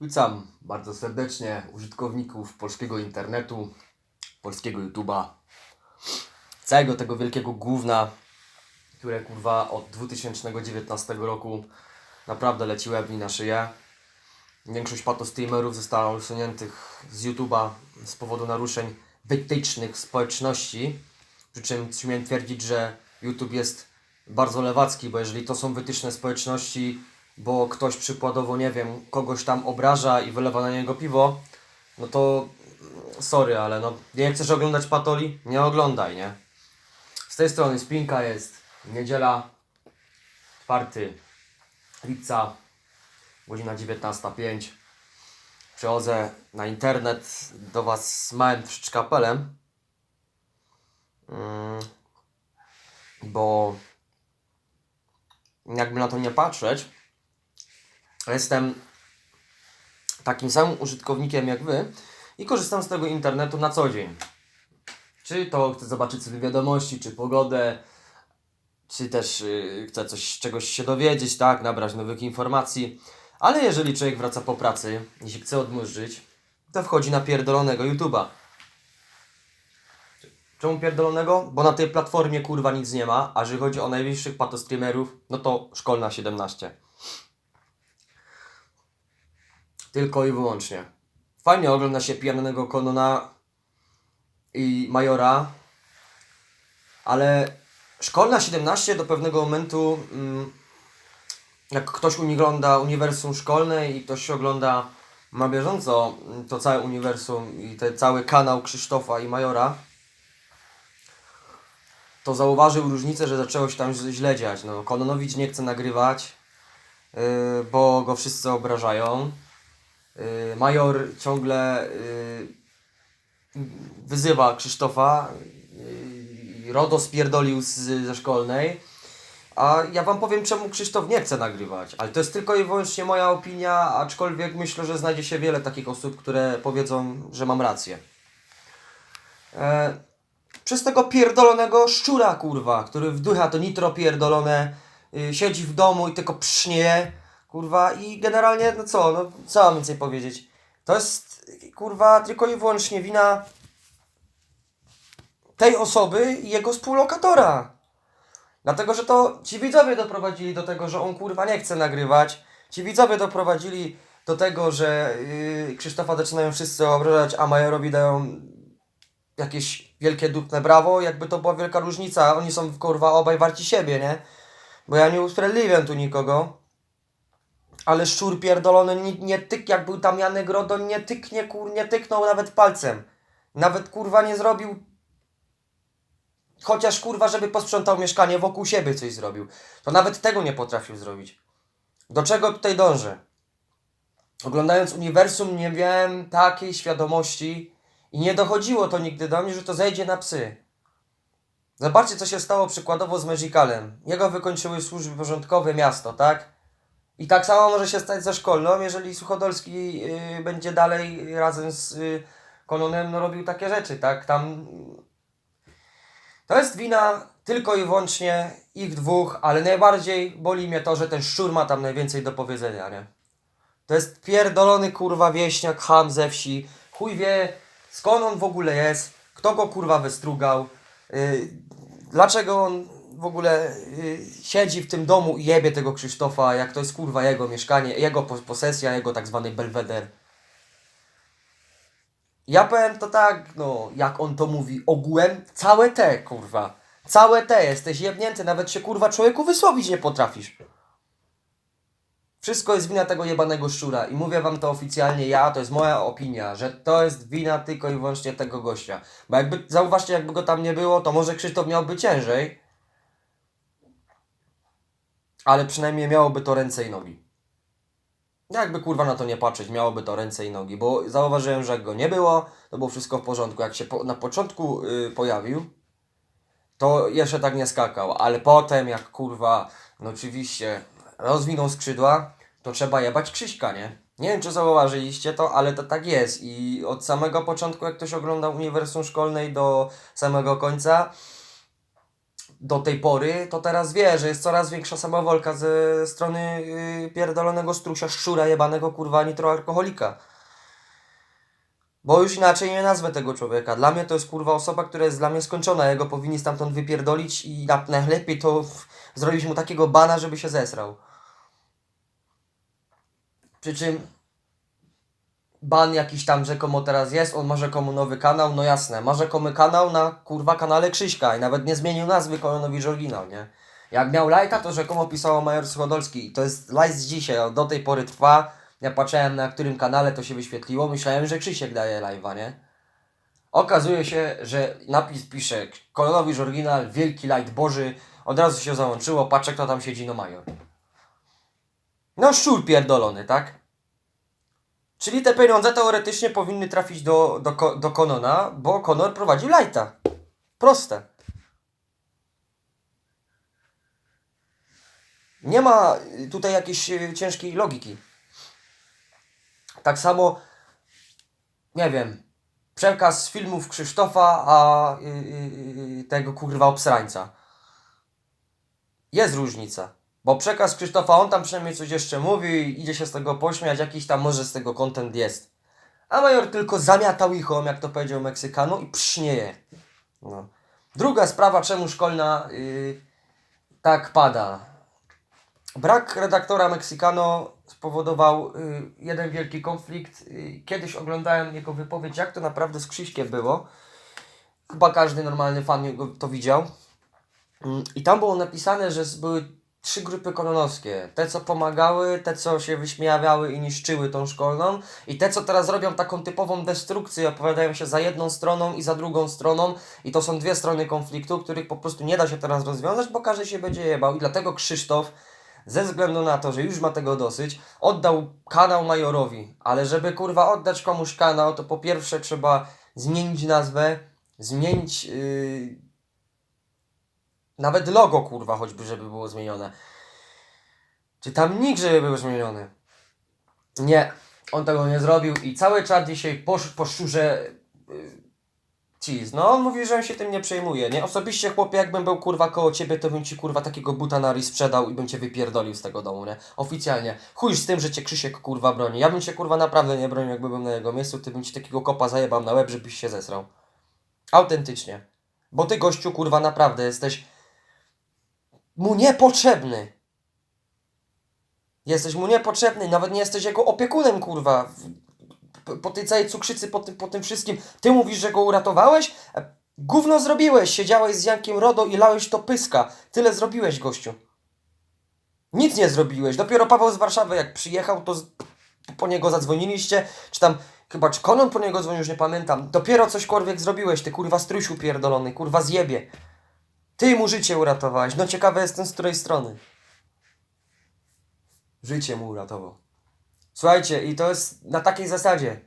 Witam bardzo serdecznie użytkowników polskiego internetu, polskiego YouTube'a, całego tego wielkiego gówna, które kurwa od 2019 roku naprawdę leci łeb mi na szyję. Większość patostreamerów została usuniętych z YouTube'a z powodu naruszeń wytycznych społeczności. Przy czym śmiem twierdzić, że YouTube jest bardzo lewacki, bo jeżeli to są wytyczne społeczności, bo ktoś przykładowo, nie wiem, kogoś tam obraża i wylewa na niego piwo, no to mm, sorry, ale no nie chcesz oglądać patoli? Nie oglądaj, nie? Z tej strony Spinka jest niedziela, 4 lipca, godzina 19.05. Przychodzę na internet do Was z małym troszeczkę. Mm, bo jakby na to nie patrzeć, jestem takim samym użytkownikiem jak Wy i korzystam z tego internetu na co dzień. Czy to chcę zobaczyć sobie wiadomości, czy pogodę, czy też yy, coś, czegoś się dowiedzieć, tak, nabrać nowych informacji. Ale jeżeli człowiek wraca po pracy i się chce odmurzyć, to wchodzi na pierdolonego YouTube'a. Czemu pierdolonego? Bo na tej platformie kurwa nic nie ma, a jeżeli chodzi o najwyższych patostreamerów, no to szkolna 17. Tylko i wyłącznie. Fajnie ogląda się pijanego Konona i Majora, ale szkolna 17 do pewnego momentu, mm, jak ktoś ogląda uniwersum szkolne i ktoś ogląda na bieżąco mm, to całe uniwersum i ten cały kanał Krzysztofa i Majora, to zauważył różnicę, że zaczęło się tam źle dziać. No, Kononowicz nie chce nagrywać, yy, bo go wszyscy obrażają. Yy, Major ciągle yy, wyzywa Krzysztofa. Yy, Rodo spierdolił z, ze szkolnej. A ja wam powiem, czemu Krzysztof nie chce nagrywać. Ale to jest tylko i wyłącznie moja opinia, aczkolwiek myślę, że znajdzie się wiele takich osób, które powiedzą, że mam rację. E, przez tego pierdolonego szczura, kurwa, który wdycha to nitro pierdolone, y, siedzi w domu i tylko psznie, kurwa, i generalnie, no co, no co mam więcej powiedzieć? To jest, kurwa, tylko i wyłącznie wina tej osoby i jego współlokatora. Dlatego, że to ci widzowie doprowadzili do tego, że on kurwa nie chce nagrywać. Ci widzowie doprowadzili do tego, że yy, Krzysztofa zaczynają wszyscy obrażać, a Majorowi dają jakieś wielkie dupne brawo, jakby to była wielka różnica. Oni są kurwa obaj warci siebie, nie? Bo ja nie usprawiedliwiam tu nikogo. Ale szczur pierdolony nie, nie tyk, jak był tam Janek Rodo, nie tyknie, kur, nie tyknął nawet palcem. Nawet kurwa nie zrobił chociaż kurwa, żeby posprzątał mieszkanie wokół siebie coś zrobił. To nawet tego nie potrafił zrobić. Do czego tutaj dążę? Oglądając uniwersum nie miałem takiej świadomości i nie dochodziło to nigdy do mnie, że to zejdzie na psy. Zobaczcie, co się stało przykładowo z Magicalem. Jego wykończyły służby porządkowe miasto, tak? I tak samo może się stać ze szkolną, jeżeli Suchodolski yy, będzie dalej razem z yy, Kononem no, robił takie rzeczy, tak? Tam to jest wina tylko i wyłącznie ich dwóch, ale najbardziej boli mnie to, że ten szczur ma tam najwięcej do powiedzenia, nie? To jest pierdolony kurwa wieśniak, ham ze wsi. Chuj wie skąd on w ogóle jest, kto go kurwa wystrugał, yy, dlaczego on w ogóle yy, siedzi w tym domu i jebie tego Krzysztofa, jak to jest kurwa jego mieszkanie, jego pos- posesja, jego tak zwany belweder. Ja powiem to tak, no, jak on to mówi, ogółem całe te, kurwa. Całe te, jesteś jebnięty, nawet się kurwa człowieku wysłowić nie potrafisz. Wszystko jest wina tego jebanego szczura i mówię wam to oficjalnie ja, to jest moja opinia, że to jest wina tylko i wyłącznie tego gościa. Bo jakby, zauważcie, jakby go tam nie było, to może Krzysztof miałby ciężej, ale przynajmniej miałoby to ręce i nogi. Jakby kurwa na to nie patrzeć, miałoby to ręce i nogi, bo zauważyłem, że jak go nie było, to było wszystko w porządku. Jak się po, na początku y, pojawił, to jeszcze tak nie skakał, ale potem jak kurwa, no oczywiście rozwinął skrzydła, to trzeba jebać Krzyśka, nie? Nie wiem, czy zauważyliście to, ale to tak jest i od samego początku, jak ktoś oglądał uniwersum szkolnej do samego końca, do tej pory, to teraz wie, że jest coraz większa samowolka ze strony yy, pierdolonego strusia, szczura jebanego kurwa nitroalkoholika. Bo już inaczej nie nazwę tego człowieka. Dla mnie to jest kurwa osoba, która jest dla mnie skończona. Jego powinni stamtąd wypierdolić i na, najlepiej to w, zrobić mu takiego bana, żeby się zesrał. Przy czym ban jakiś tam rzekomo teraz jest, on ma rzekomo nowy kanał, no jasne, ma rzekomy kanał na kurwa kanale Krzyśka i nawet nie zmienił nazwy Kononowicz Oryginał, nie? Jak miał lajta, to rzekomo pisało Major Schodolski i to jest live z dzisiaj, do tej pory trwa. Ja patrzyłem na którym kanale to się wyświetliło, myślałem, że Krzysiek daje live'a, nie? Okazuje się, że napis pisze Kolonowicz Oryginal, Wielki Light Boży, od razu się załączyło, patrzę kto tam siedzi, no Major. No szczur pierdolony, tak? Czyli te pieniądze teoretycznie powinny trafić do, do, do Konona, bo Konor prowadził Lighta. Proste. Nie ma y, tutaj jakiejś y, ciężkiej logiki. Tak samo, nie wiem, przekaz filmów Krzysztofa, a y, y, y, tego kurwa obsrańca. Jest różnica. Bo przekaz Krzysztofa, on tam przynajmniej coś jeszcze mówi, idzie się z tego pośmiać, jakiś tam może z tego content jest. A Major tylko zamiatał ichom, jak to powiedział Meksykanu, i psznieje. No. Druga sprawa, czemu szkolna y, tak pada. Brak redaktora Meksykano spowodował y, jeden wielki konflikt. Y, kiedyś oglądałem jego wypowiedź, jak to naprawdę z Krzyśkiem było. Chyba każdy normalny fan to widział. Mm, I tam było napisane, że były trzy grupy kolonowskie. Te, co pomagały, te, co się wyśmiewały i niszczyły tą szkolną i te, co teraz robią taką typową destrukcję, opowiadają się za jedną stroną i za drugą stroną i to są dwie strony konfliktu, których po prostu nie da się teraz rozwiązać, bo każdy się będzie jebał i dlatego Krzysztof ze względu na to, że już ma tego dosyć, oddał kanał Majorowi, ale żeby kurwa oddać komuś kanał, to po pierwsze trzeba zmienić nazwę, zmienić yy, nawet logo kurwa choćby, żeby było zmienione. Czy tam nikt, żeby był zmieniony. Nie, on tego nie zrobił i cały czat dzisiaj po szczurze yy, cheese. No on mówi, że on się tym nie przejmuje, nie? Osobiście chłopie, jakbym był kurwa koło ciebie, to bym ci kurwa takiego buta na sprzedał i bym cię wypierdolił z tego domu, nie? Oficjalnie. Chuj z tym, że cię Krzysiek kurwa broni. Ja bym cię kurwa naprawdę nie bronił, jakby był na jego miejscu, ty bym ci takiego kopa zajebał na łeb, żebyś się zesrał. Autentycznie. Bo ty gościu kurwa naprawdę jesteś mu niepotrzebny. Jesteś mu niepotrzebny, nawet nie jesteś jego opiekunem, kurwa. Po tej całej cukrzycy, po tym, po tym wszystkim. Ty mówisz, że go uratowałeś? E, Gówno zrobiłeś, siedziałeś z Jankiem Rodo i lałeś to pyska. Tyle zrobiłeś, gościu. Nic nie zrobiłeś. Dopiero Paweł z Warszawy, jak przyjechał, to z, po niego zadzwoniliście, czy tam, chyba, czy Konon po niego dzwonił, już nie pamiętam. Dopiero cośkolwiek zrobiłeś, ty kurwa strusiu pierdolony, kurwa zjebie. Ty mu życie uratowałeś. No ciekawe jestem z której strony. Życie mu uratował. Słuchajcie, i to jest na takiej zasadzie.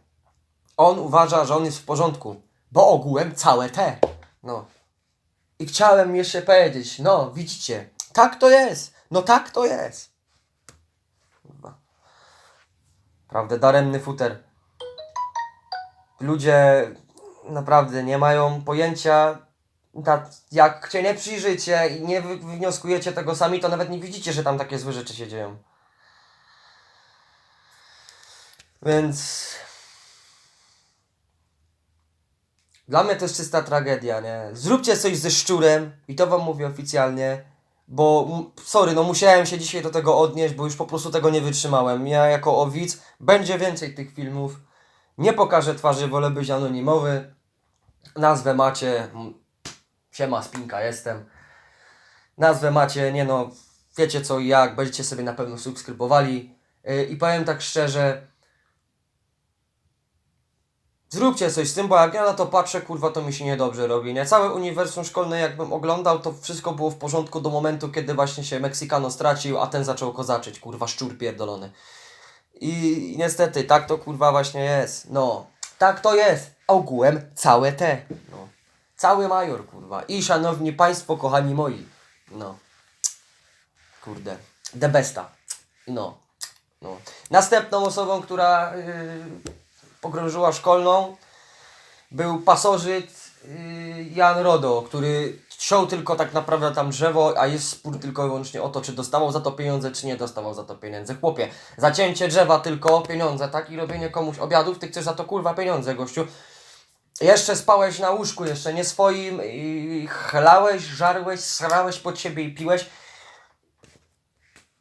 On uważa, że on jest w porządku, bo ogółem całe te. No. I chciałem jeszcze powiedzieć, no widzicie, tak to jest. No tak to jest. Prawda, daremny futer. Ludzie naprawdę nie mają pojęcia, na, jak się nie przyjrzycie i nie wy- wywnioskujecie tego sami, to nawet nie widzicie, że tam takie złe rzeczy się dzieją. Więc dla mnie to jest czysta tragedia, nie? Zróbcie coś ze szczurem i to wam mówię oficjalnie, bo sorry, no musiałem się dzisiaj do tego odnieść, bo już po prostu tego nie wytrzymałem. Ja jako owic będzie więcej tych filmów. Nie pokażę twarzy, wolę być anonimowy. Nazwę macie. Siema, spinka jestem. Nazwę macie, nie no, wiecie co i jak, będziecie sobie na pewno subskrybowali. Yy, I powiem tak szczerze, zróbcie coś z tym, bo jak ja na to patrzę, kurwa, to mi się niedobrze robi, nie? Całe uniwersum szkolne jakbym oglądał, to wszystko było w porządku do momentu, kiedy właśnie się Meksykano stracił, a ten zaczął kozaczyć, kurwa, szczur pierdolony. I, I niestety, tak to kurwa właśnie jest. No, tak to jest. Ogółem całe te. No. Cały major, kurwa. I szanowni państwo, kochani moi. No. Kurde. The besta. No. no. Następną osobą, która yy, pogrążyła szkolną, był pasożyt yy, Jan Rodo, który ciął tylko tak naprawdę tam drzewo, a jest spór tylko i wyłącznie o to, czy dostawał za to pieniądze, czy nie dostawał za to pieniędzy. Chłopie, zacięcie drzewa tylko, pieniądze, tak? I robienie komuś obiadów, ty chcesz za to kurwa pieniądze, gościu. Jeszcze spałeś na łóżku, jeszcze nie swoim, i chlałeś, żarłeś, srałeś pod siebie i piłeś.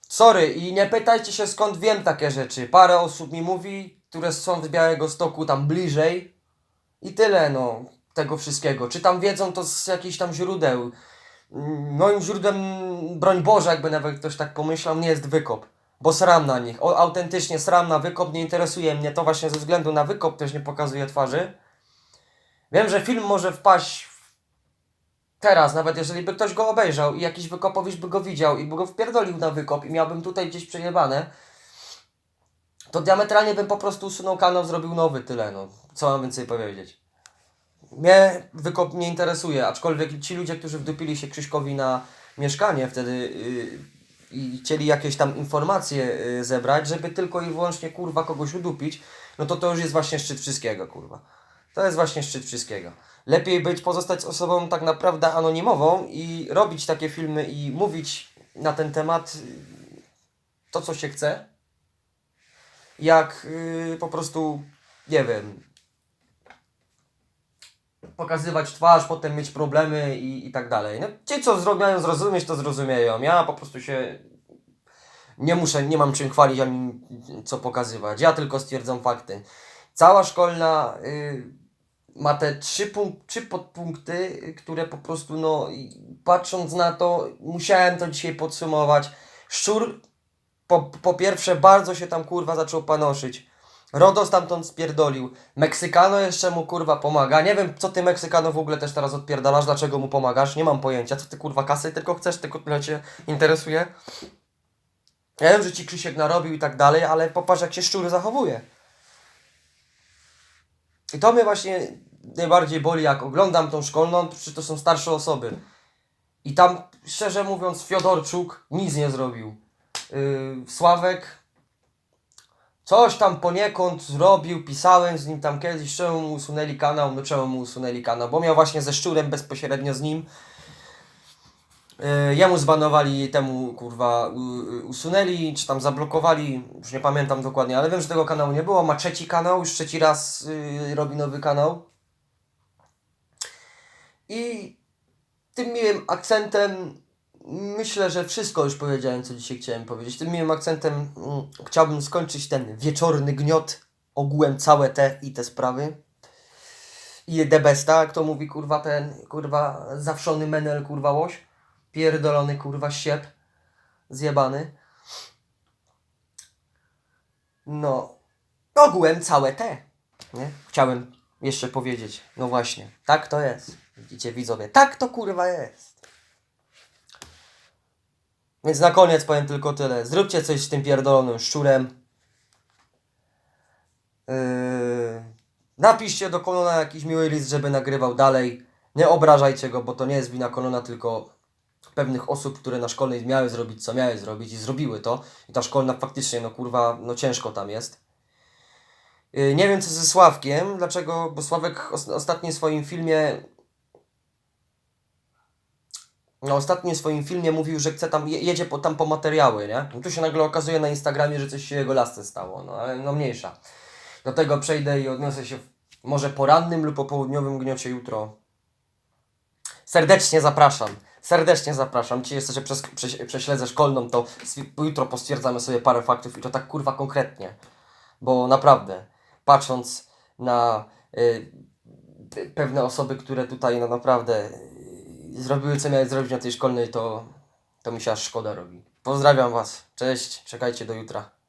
Sorry, i nie pytajcie się skąd wiem takie rzeczy. Parę osób mi mówi, które są z Białego Stoku tam bliżej. I tyle, no, tego wszystkiego. Czy tam wiedzą to z jakichś tam źródeł. Moim źródłem, broń Boże, jakby nawet ktoś tak pomyślał, nie jest wykop. Bo sram na nich. O, autentycznie sram na wykop, nie interesuje mnie to właśnie ze względu na wykop, też nie pokazuje twarzy. Wiem, że film może wpaść teraz, nawet jeżeli by ktoś go obejrzał i jakiś wykopowicz by go widział i by go wpierdolił na wykop i miałbym tutaj gdzieś przejebane, to diametralnie bym po prostu usunął kanał, zrobił nowy, tyle, no. Co mam więcej powiedzieć? Mnie wykop nie interesuje, aczkolwiek ci ludzie, którzy wdupili się Krzyśkowi na mieszkanie wtedy yy, i chcieli jakieś tam informacje yy, zebrać, żeby tylko i wyłącznie kurwa kogoś udupić, no to to już jest właśnie szczyt wszystkiego, kurwa. To jest właśnie szczyt wszystkiego. Lepiej być, pozostać osobą tak naprawdę anonimową i robić takie filmy i mówić na ten temat yy, to, co się chce, jak yy, po prostu, nie wiem, pokazywać twarz, potem mieć problemy i, i tak dalej. No, ci, co zro- mają zrozumieć, to zrozumieją. Ja po prostu się nie muszę, nie mam czym chwalić ani co pokazywać. Ja tylko stwierdzam fakty. Cała szkolna y, ma te trzy, punk- trzy podpunkty, które po prostu, no, patrząc na to, musiałem to dzisiaj podsumować. Szczur, po, po pierwsze, bardzo się tam kurwa zaczął panoszyć. Rodo stamtąd spierdolił. Meksykano jeszcze mu kurwa pomaga. Nie wiem, co ty Meksykano w ogóle też teraz odpierdalasz, dlaczego mu pomagasz. Nie mam pojęcia. Co ty kurwa kasy tylko chcesz, tylko tyle cię interesuje. Ja wiem, że ci Krzysiek narobił i tak dalej, ale popatrz jak się szczur zachowuje. I to mnie właśnie najbardziej boli, jak oglądam tą szkolną, czy to są starsze osoby. I tam, szczerze mówiąc, Fiodorczuk nic nie zrobił. Yy, Sławek coś tam poniekąd zrobił, pisałem z nim tam kiedyś, czemu mu usunęli kanał, no czemu mu usunęli kanał, bo miał właśnie ze Szczurem bezpośrednio z nim. Yy, jemu zbanowali, temu kurwa y, usunęli, czy tam zablokowali, już nie pamiętam dokładnie, ale wiem, że tego kanału nie było. Ma trzeci kanał, już trzeci raz yy, robi nowy kanał. I tym miłym akcentem myślę, że wszystko już powiedziałem, co dzisiaj chciałem powiedzieć. Tym miłym akcentem mm, chciałbym skończyć ten wieczorny gniot, ogółem całe te i te sprawy. I the besta, jak to mówi kurwa ten, kurwa zawszony menel, kurwa łoś. Pierdolony kurwa siep. Zjebany. No. Ogółem całe te. Nie? Chciałem jeszcze powiedzieć. No właśnie. Tak to jest. Widzicie widzowie. Tak to kurwa jest. Więc na koniec powiem tylko tyle. Zróbcie coś z tym pierdolonym szczurem. Yy, napiszcie do Konona jakiś miły list, żeby nagrywał dalej. Nie obrażajcie go, bo to nie jest wina Konona, tylko pewnych osób, które na szkolnej miały zrobić, co miały zrobić i zrobiły to. I ta szkolna faktycznie, no kurwa, no ciężko tam jest. Yy, nie wiem co ze Sławkiem, dlaczego, bo Sławek os- ostatnio w swoim filmie na ostatnim swoim filmie mówił, że chce tam, je- jedzie po, tam po materiały, nie? No tu się nagle okazuje na Instagramie, że coś się jego lasce stało, no ale no mniejsza. Do tego przejdę i odniosę się w może porannym lub popołudniowym gniocie jutro. Serdecznie zapraszam. Serdecznie zapraszam. Ci że przez, prześ, prześledzę szkolną, to jutro postwierdzamy sobie parę faktów i to tak kurwa konkretnie. Bo naprawdę, patrząc na y, pe- pewne osoby, które tutaj no naprawdę y, zrobiły co miały zrobić na tej szkolnej, to, to mi się aż szkoda robi. Pozdrawiam Was. Cześć. Czekajcie do jutra.